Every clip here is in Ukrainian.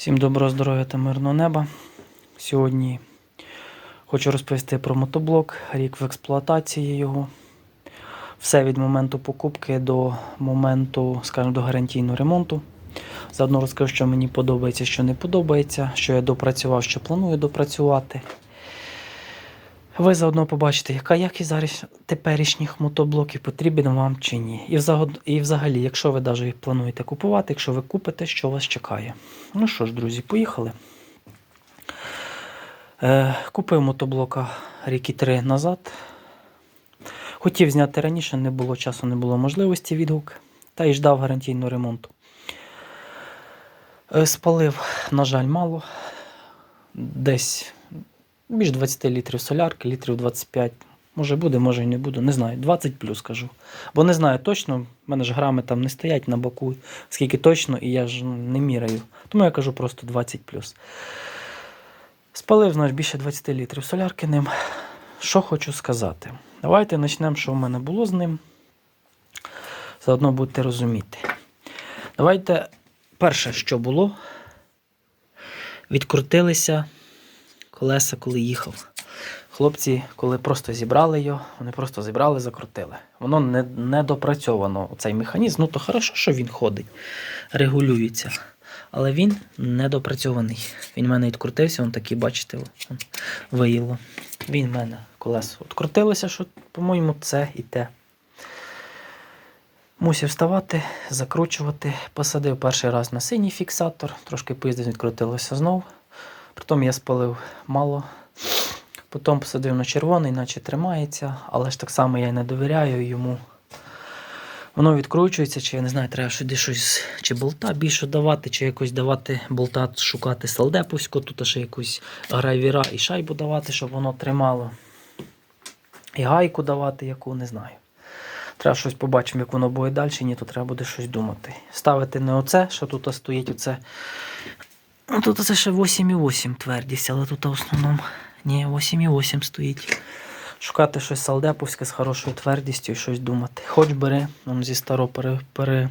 Всім доброго здоров'я та мирного неба. Сьогодні хочу розповісти про мотоблок, рік в експлуатації його. Все від моменту покупки до моменту, скажімо, до гарантійного ремонту. Заодно розкажу, що мені подобається, що не подобається, що я допрацював, що планую допрацювати. Ви заодно побачите, яка якість зараз теперішніх мотоблоків потрібен вам чи ні. І, взагод- і взагалі, якщо ви навіть плануєте купувати, якщо ви купите, що вас чекає. Ну що ж, друзі, поїхали. Е, купив мотоблока ріки 3 назад. Хотів зняти раніше, не було часу, не було можливості відгук. Та й ждав гарантійного ремонту. Е, спалив, на жаль, мало. Десь більш 20 літрів солярки, літрів 25. Може буде, може і не буде. Не знаю. 20 плюс кажу. Бо не знаю точно, в мене ж грами там не стоять на боку, скільки точно, і я ж ну, не міряю. Тому я кажу просто 20 плюс. Спалив, знаєш, більше 20 літрів солярки ним. Що хочу сказати. Давайте почнемо, що в мене було з ним. Заодно будете розуміти. Давайте перше, що було, відкрутилися колеса, коли їхав. Хлопці, коли просто зібрали його, вони просто зібрали, закрутили. Воно не, не допрацьовано, цей механізм. Ну то хорошо, що він ходить, регулюється. Але він недопрацьований. Він в мене відкрутився, він такий, бачите, виїло. Він в мене колесо відкрутилося, що, по-моєму, це і те. Мусив вставати, закручувати. Посадив перший раз на синій фіксатор, трошки поїздив, відкрутилося знов. Притом я спалив мало. Потім посадив на червоний, наче тримається, але ж так само я не довіряю йому. Воно відкручується, чи я не знаю, треба сюди щось, чи болта більше давати, чи якось давати болта шукати салдеповську, тут ще якусь гравіра і шайбу давати, щоб воно тримало. І гайку давати, яку не знаю. Треба щось побачимо, як воно буде далі, ні, то треба буде щось думати. Ставити не оце, що тут стоїть, оце. Ну, тут це ще 8,8 твердість, але тут в основному ні, 8,8 стоїть. Шукати щось салдеповське з хорошою твердістю і щось думати. Хоч бери, он зі старого пере, пере,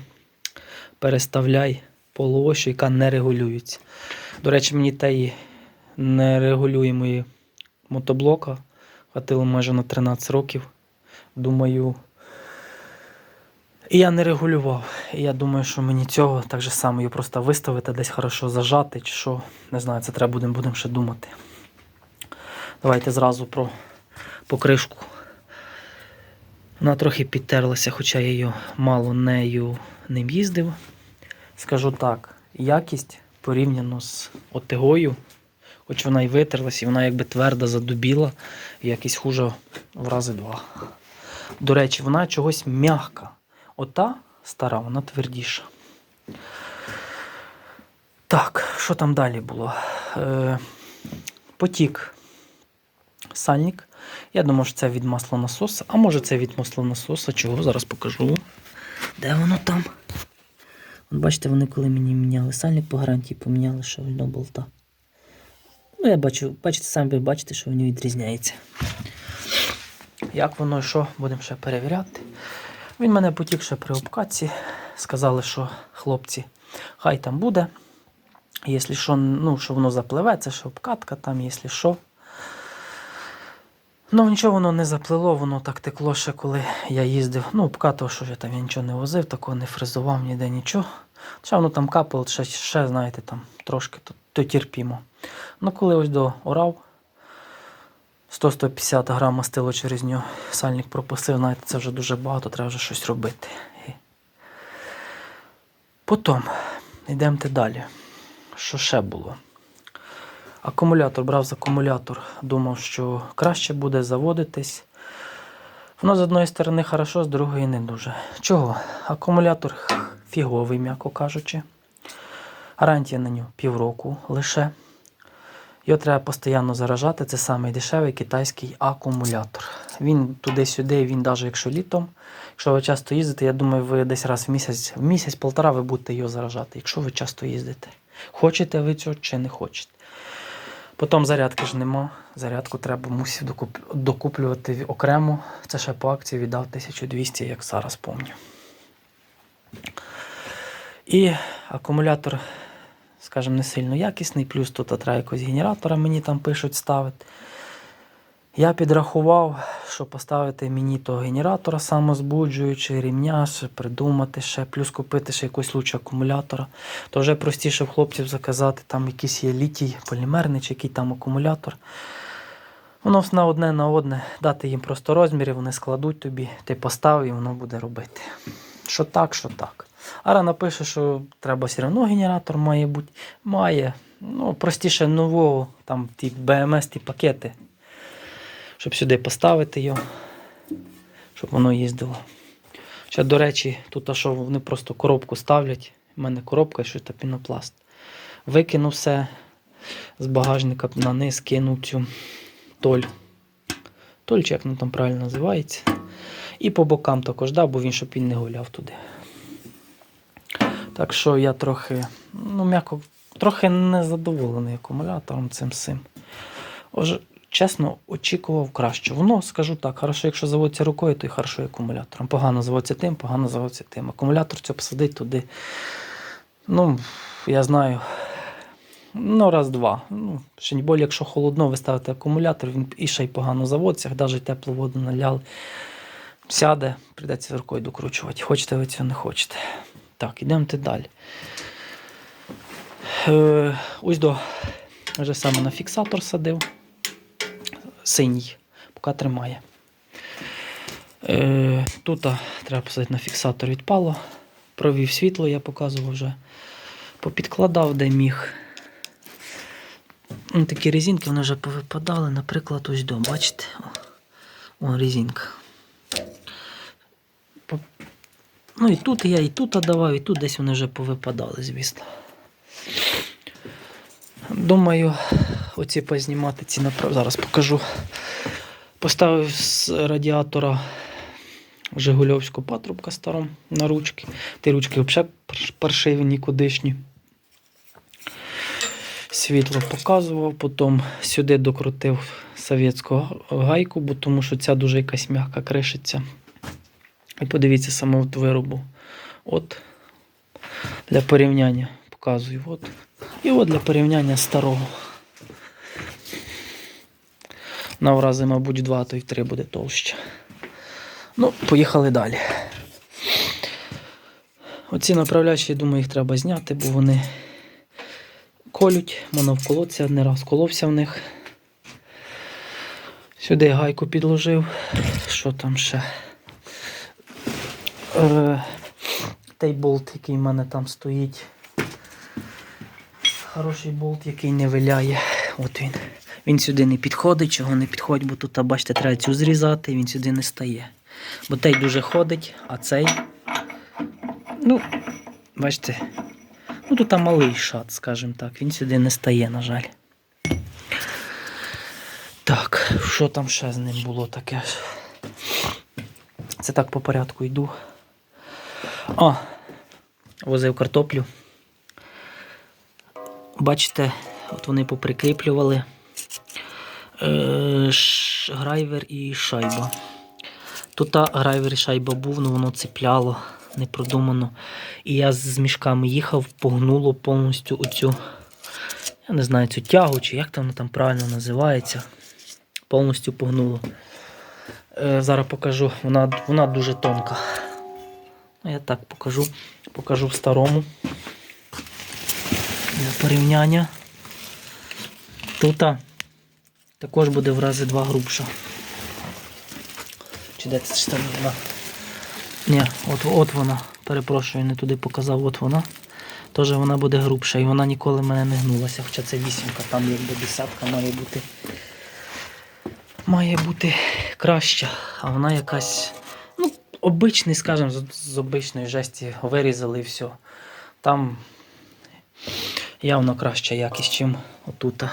переставляй полуощу, яка не регулюється. До речі, мені тієї нерегулюємої мотоблока хватило майже на 13 років. Думаю. І я не регулював. І я думаю, що мені цього так же само її просто виставити, десь хорошо зажати, чи що. Не знаю, це треба будемо будем ще думати. Давайте зразу про покришку. Вона трохи підтерлася, хоча я її мало нею ним їздив. Скажу так, якість порівняно з отигою, хоч вона і витерлась, і вона якби тверда задубіла, якість хуже в рази два. До речі, вона чогось м'яка. Ота стара, вона твердіша. Так, що там далі було? Е, потік сальник. Я думаю, що це від маслонасоса. А може це від маслонасоса. Чого? Зараз покажу. Де воно там? От бачите, вони коли мені міняли сальник по гарантії, поміняли ще одного болта. Ну, я бачу, бачите, самі бачите, що воно відрізняється. Як воно і що, будемо ще перевіряти. Він мене потік ще при обкатці. Сказали, що хлопці, хай там буде. Якщо що, ну, що воно запливе, це ще обкатка, там, якщо що. Ну, нічого воно не заплило, воно так текло ще, коли я їздив. Ну, обкатував, що я там я нічого не возив, такого не фрезував ніде нічого. Хоча воно там капало, ще, ще знаєте, там трошки то, то терпімо. Ну, коли ось до орав, 100-150 грам мастило через нього сальник пропустив, знаєте, це вже дуже багато, треба вже щось робити. Потім йдемо далі. Що ще було? Акумулятор брав з акумулятор, думав, що краще буде заводитись. Воно з одної сторони хорошо, з другої не дуже. Чого? Акумулятор фіговий, м'яко кажучи. Гарантія на нього півроку лише. Його треба постійно заражати. Це самий дешевий китайський акумулятор. Він туди-сюди, він навіть якщо літом. Якщо ви часто їздите, я думаю, ви десь раз в місяць, в місяць-полтора ви будете його заражати, якщо ви часто їздите. Хочете ви цього чи не хочете. Потім зарядки ж нема. Зарядку треба мусив докуп... докуплювати окремо. Це ще по акції віддав 1200, як зараз пам'ятаю. І акумулятор скажімо, не сильно якісний, плюс тут треба якось генератора мені там пишуть ставити. Я підрахував, що поставити мені того генератора самозбуджуючий, рівня, придумати ще, плюс купити ще якийсь луч акумулятора. То вже простіше в хлопців заказати, там якийсь є літій, полімерний чи який там акумулятор. Воно на одне на одне, дати їм просто розміри, вони складуть тобі, ти постав і воно буде робити. Що так, що так. Ара напише, що треба все одно генератор має бути. Має. Ну, простіше нового, там ті BMS, ті пакети. Щоб сюди поставити його, щоб воно їздило. Ще, до речі, тут що вони просто коробку ставлять. У мене коробка і щось пінопласт. Викинув все з багажника на низ, кинув цю толь. Толь, чи як воно там правильно називається. І по бокам також дав, бо він, щоб він не гуляв туди. Так що я трохи, ну, м'яко, трохи незадоволений акумулятором цим всім. Оже, чесно, очікував краще. Воно, скажу так, хорошо, якщо заводиться рукою, то й хорошо акумулятором. Погано заводиться тим, погано заводиться тим. Акумулятор цього посадить туди. Ну, я знаю. Ну, раз-два. Ну, ще не болі, якщо холодно, ви ставите акумулятор, він і ще й погано заводиться, навіть теплу воду наляли. Сяде, прийдеться рукою докручувати. Хочете ви цього не хочете. Так, ідемо далі. Е, ось до вже саме на фіксатор садив. Синій, поки тримає. Е, тут треба посадити на фіксатор відпало. Провів світло, я показував вже. Попідкладав, де міг. Ну, такі резинки вони вже повипадали. Наприклад, ось до, бачите? О резинка. По- Ну і тут я і тут давав, і тут десь вони вже повипадали, звісно. Думаю, оці познімати ці направ... Зараз покажу. Поставив з радіатора Жигульовську патрубка стару на ручки. Ті ручки взагалі паршиві, нікудишні. Світло показував, потім сюди докрутив совєтську гайку, бо тому що ця дуже якась м'яка кришиться. І подивіться саму от виробу. От для порівняння показую. От. І от для порівняння старого. На в рази, мабуть, два, то й три буде товще. Ну, поїхали далі. Оці направляючі, я думаю, їх треба зняти, бо вони колють, воно вколоться, не раз коловся в них. Сюди гайку підложив. Що там ще? Е, той болт, який в мене там стоїть. Хороший болт, який не виляє. От він. Він сюди не підходить, чого не підходить, бо тут, бачите, треба цю зрізати, він сюди не стає. Бо той дуже ходить, а цей. Ну, бачите, ну тут малий шат, скажімо так, він сюди не стає, на жаль. Так, що там ще з ним було таке? Це так по порядку йду. О, возив картоплю. Бачите, от вони поприкріплювали е, грайвер і шайба. Тут та грайвер і шайба був, ну воно цепляло, не продумано. І я з мішками їхав, погнуло повністю оцю, я не знаю, цю тягу, чи як воно там правильно називається. Повністю погнуло. Е, зараз покажу, вона, вона дуже тонка. Ну, Я так покажу. Покажу в старому. Для порівняння. Тут також буде в рази два грубша. Чи де це вона? Ні, от, от вона. Перепрошую, не туди показав, от вона. Теж вона буде грубша і вона ніколи мене не гнулася, хоча це вісімка, там якби десятка має бути. Має бути краща, а вона якась. Обичний, скажімо, з, обичної жесті вирізали і все. Там явно краща якість, чим отута.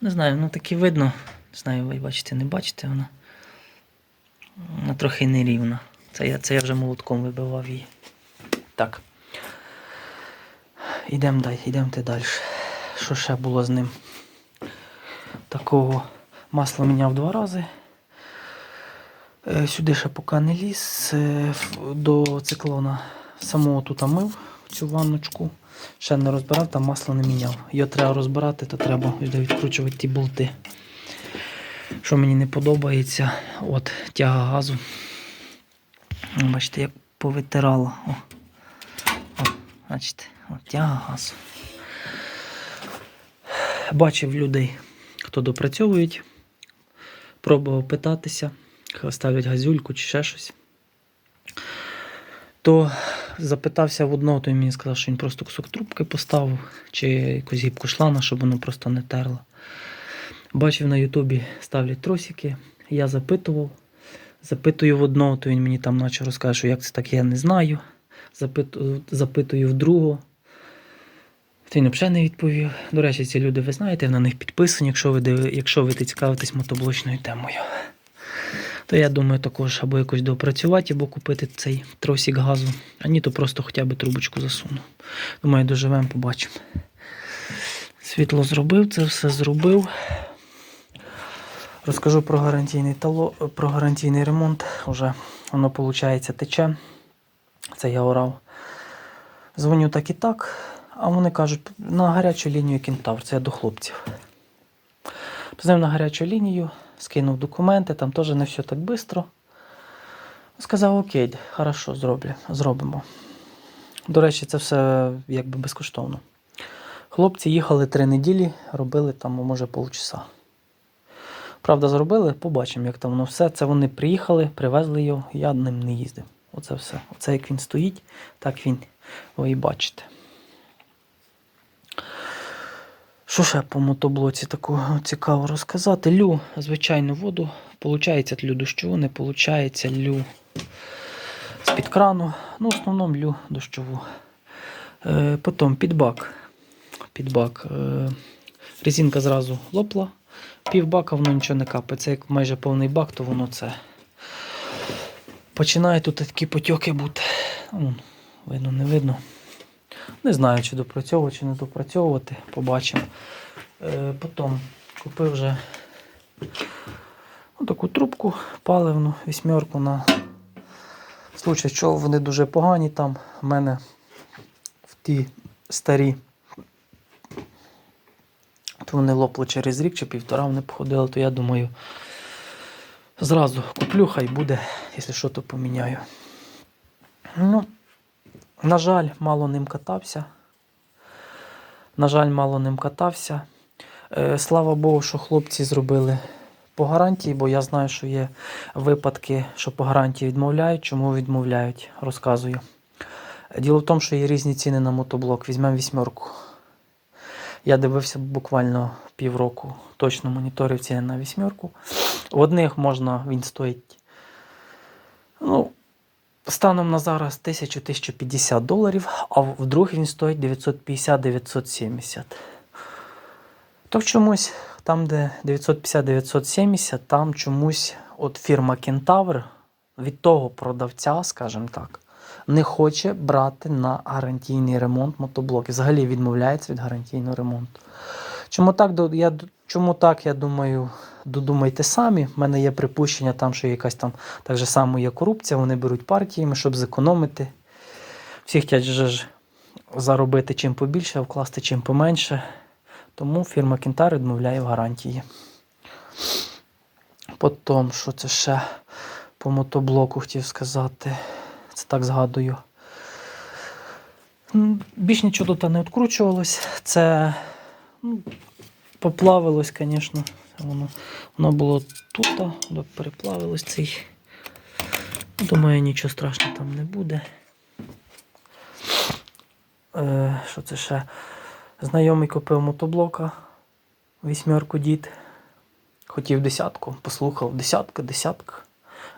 Не знаю, ну таки видно. Не знаю, ви бачите, не бачите вона. Вона трохи нерівна. Це я, це я вже молотком вибивав її. Так. Ідемо далі, йдемо далі. Що ще було з ним? Такого масло міняв два рази. Е, Сюди ще поки не ліз е, до циклона. Самого тут мив, цю ванночку. Ще не розбирав, там масло не міняв. Його треба розбирати, то треба відкручувати ті болти. Що мені не подобається, от тяга газу. Бачите, як повитирала. О. О, бачите, от тяга газу. Бачив людей, хто допрацьовують, пробував питатися, ставлять газюльку чи ще щось. То запитався в одного, то він мені сказав, що він просто кусок трубки поставив, чи якусь гібку шлана, щоб воно просто не терло. Бачив на Ютубі ставлять тросики. Я запитував. Запитую в одного, то він мені там почав розказати, що як це так, я не знаю. Запитую, запитую в другого. Він взагалі не відповів. До речі, ці люди, ви знаєте, на них підписані, якщо ви, якщо ви цікавитесь мотоблочною темою. То я думаю, також або якось доопрацювати, або купити цей тросик газу. А ні, то просто хоча б трубочку засуну. Думаю, доживемо, побачимо. Світло зробив, це все зробив. Розкажу про гарантійний тало, про гарантійний ремонт. Уже воно, виходить, тече. Це я орав. Дзвоню так і так, а вони кажуть, на гарячу лінію кентавр, це я до хлопців. Позвонив на гарячу лінію, скинув документи, там теж не все так швидко. Сказав, окей, хорошо, зроблю, зробимо. До речі, це все якби безкоштовно. Хлопці їхали три неділі, робили там, може, полчаса. Правда, зробили, побачимо, як там воно все. Це вони приїхали, привезли його, я ним не їздив. Оце все. Оце як він стоїть, так він ви і бачите. Що ще по мотоблоці такого цікаво розказати? Лю, звичайну воду. Получається тлю дощову, не получається лю з-під крану. Ну, в основному лю дощову. Е, потім підбак. Підбак. Е, резинка зразу лопла. Пів бака воно нічого не капає. Це як майже повний бак, то воно це. Починає тут такі потьоки бути. Ну, видно, не видно. Не знаю, чи допрацьовувати, чи не допрацьовувати. Побачимо. Е, потім купив вже таку трубку паливну, вісьмерку на случай, що вони дуже погані там. У мене в ті старі. То вони лопли через рік чи півтора вони походили, то я думаю, зразу куплю, хай буде, якщо що, то поміняю. Ну, на жаль, мало ним катався. На жаль, мало ним катався. Е, слава Богу, що хлопці зробили по гарантії, бо я знаю, що є випадки, що по гарантії відмовляють. Чому відмовляють, розказую. Діло в тому, що є різні ціни на мотоблок. Візьмемо вісьмерку. Я дивився буквально півроку, точно моніторив ціни на вісьмерку. В одних можна, він стоїть. Ну, станом на зараз 1000-1050 доларів, а в других він стоїть 950-970. То чомусь, там, де 950-970, там чомусь от фірма Кентавр від того продавця, скажімо так, не хоче брати на гарантійний ремонт мотоблок. І взагалі відмовляється від гарантійного ремонту. Чому так, я, чому так, я думаю, додумайте самі. У мене є припущення, там, що якась там так же само є корупція, вони беруть партіями, щоб зекономити. Всі хочуть ж заробити чим побільше, а вкласти чим поменше. Тому фірма Кентар відмовляє в гарантії. Потім, що це ще по мотоблоку хотів сказати. Це так згадую. Більш нічого тут не відкручувалось. Це ну, поплавилось, звісно. Воно, воно було тут, переплавилось цей. Думаю, нічого страшного там не буде. Е, що це ще? Знайомий купив мотоблока. Вісьмерку дід. Хотів десятку, послухав, десятка, десятка.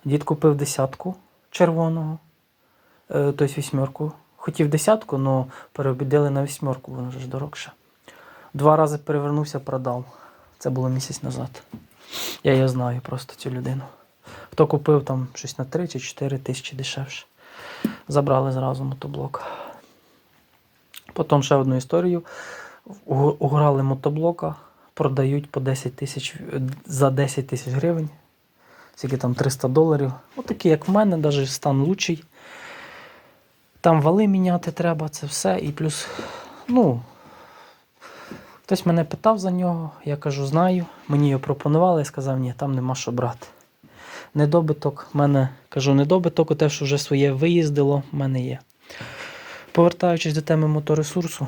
Дід купив десятку червоного, е, тобто вісьмерку. Хотів десятку, але переобідили на вісьмерку, воно ж дорогше. Два рази перевернувся, продав. Це було місяць назад. Я її знаю просто цю людину. Хто купив там щось на 3 чи 4 тисячі дешевше. Забрали зразу мотоблок. Потім ще одну історію. Уграли мотоблока, продають по 10 тисяч за 10 тисяч гривень. Скільки там 300 доларів. Отакий, як в мене, навіть стан лучший. Там вали міняти треба, це все. І плюс, ну, хтось мене питав за нього, я кажу, знаю. Мені його пропонували, я сказав, ні, там нема що брати. Недобиток, в мене кажу, недобиток, те, що вже своє виїздило, в мене є. Повертаючись до теми моторесурсу,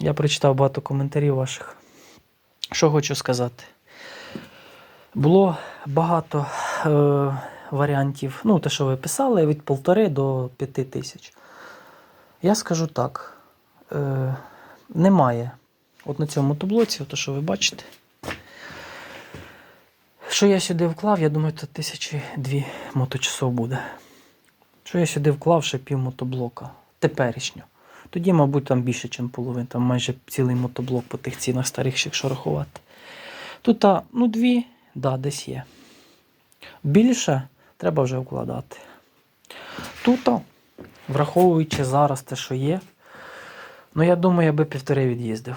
я прочитав багато коментарів ваших. Що хочу сказати. Було багато е, варіантів, ну, те, що ви писали, від полтори до п'яти тисяч. Я скажу так: е, немає. От на цьому мотоблоці, то, що ви бачите. Що я сюди вклав, я думаю, то тисячі дві моточасов буде. Що я сюди вклав ще пів мотоблока. Теперішньо. Тоді, мабуть, там більше, ніж половина, там майже цілий мотоблок по тих цінах старих, якщо рахувати. Тут, ну, дві, да, десь є. Більше треба вже вкладати. Тут, враховуючи зараз те, що є, ну я думаю, я би півтори від'їздив.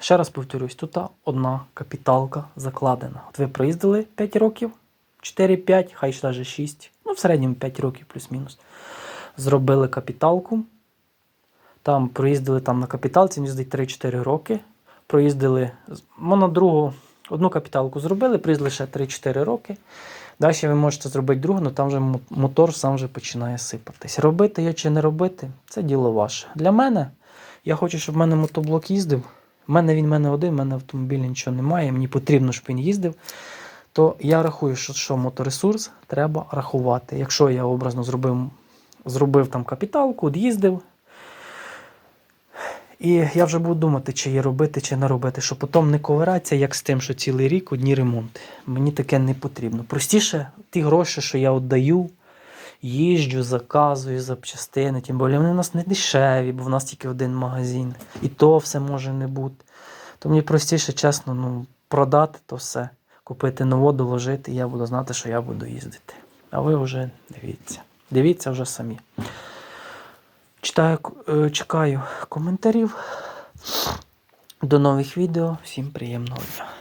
Ще раз повторюсь, тут одна капіталка закладена. От ви проїздили 5 років, 4-5, хай ще навіть 6, ну в середньому 5 років плюс-мінус. Зробили капіталку. Там проїздили там на капіталці, мені здається, 3-4 роки. Проїздили ну, на другу, одну капіталку зробили, проїздили ще 3-4 роки. Далі ви можете зробити другу, але там вже мотор сам вже починає сипатись. Робити його чи не робити це діло ваше. Для мене, я хочу, щоб в мене мотоблок їздив. У мене він в мене один, в мене автомобіля нічого немає, мені потрібно, щоб він їздив. То я рахую, що, що моторесурс треба рахувати. Якщо я образно зробив, зробив там капіталку, їздив, і я вже буду думати, чи її робити, чи не робити, щоб потім не ковиратися, як з тим, що цілий рік одні ремонти. Мені таке не потрібно. Простіше, ті гроші, що я віддаю, їжджу, заказую запчастини, тим більше вони у нас не дешеві, бо в нас тільки один магазин. І то все може не бути. То мені простіше, чесно, ну, продати то все, купити нову, доложити, і я буду знати, що я буду їздити. А ви вже дивіться. Дивіться вже самі. Читаю, е, чекаю коментарів. До нових відео. Всім приємного дня.